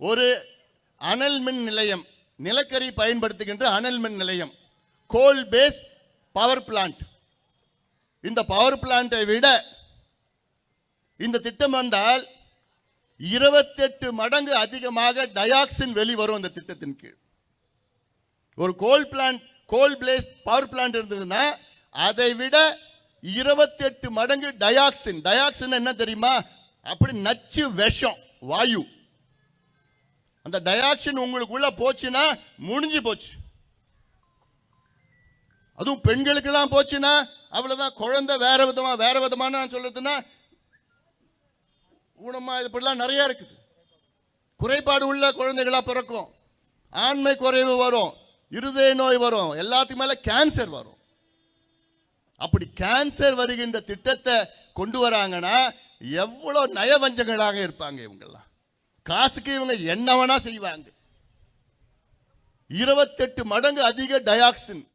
ஒரு அனல் மின் நிலையம் நிலக்கரி பயன்படுத்துகின்ற அனல் மின் நிலையம் கோல் பேஸ் பவர் பிளான்ட் இந்த பவர் பிளான்ட்டை விட இந்த திட்டம் வந்தால் இருபத்தெட்டு மடங்கு அதிகமாக டயாக்சின் வெளிவரும் அந்த திட்டத்தின் கீழ். ஒரு coal plant coal place power plant இருந்ததுன்னா அதை விட இருபத்தெட்டு மடங்கு டயாக்சின் டயாக்சின் என்ன தெரியுமா? அப்படி நச்சு விஷம் வாயு. அந்த டயாக்சின் உங்களுக்குள்ள போச்சுன்னா முடிஞ்சு போச்சு. அதுவும் பெண்களுக்கெல்லாம் போச்சுன்னா அவ்வளவுதான் குழந்தை வேற விதமா வேற விதமான நான் சொல்றதுன்னா ஊனமா இது இப்படிலாம் நிறைய இருக்குது. குறைபாடு உள்ள குழந்தைகளா பிறக்கும். ஆண்மை குறைவு வரும் இருதய நோய் வரும் எல்லாத்துக்கு மேல கேன்சர் வரும். அப்படி கேன்சர் வருகின்ற திட்டத்தை கொண்டு வராங்கன்னா எவ்வளவு நயவஞ்சங்களாக இருப்பாங்க இவங்கெல்லாம். காசுக்கு இவங்க என்ன வேணா செய்வாங்க. இருபத்தெட்டு மடங்கு அதிக டயாக்சின்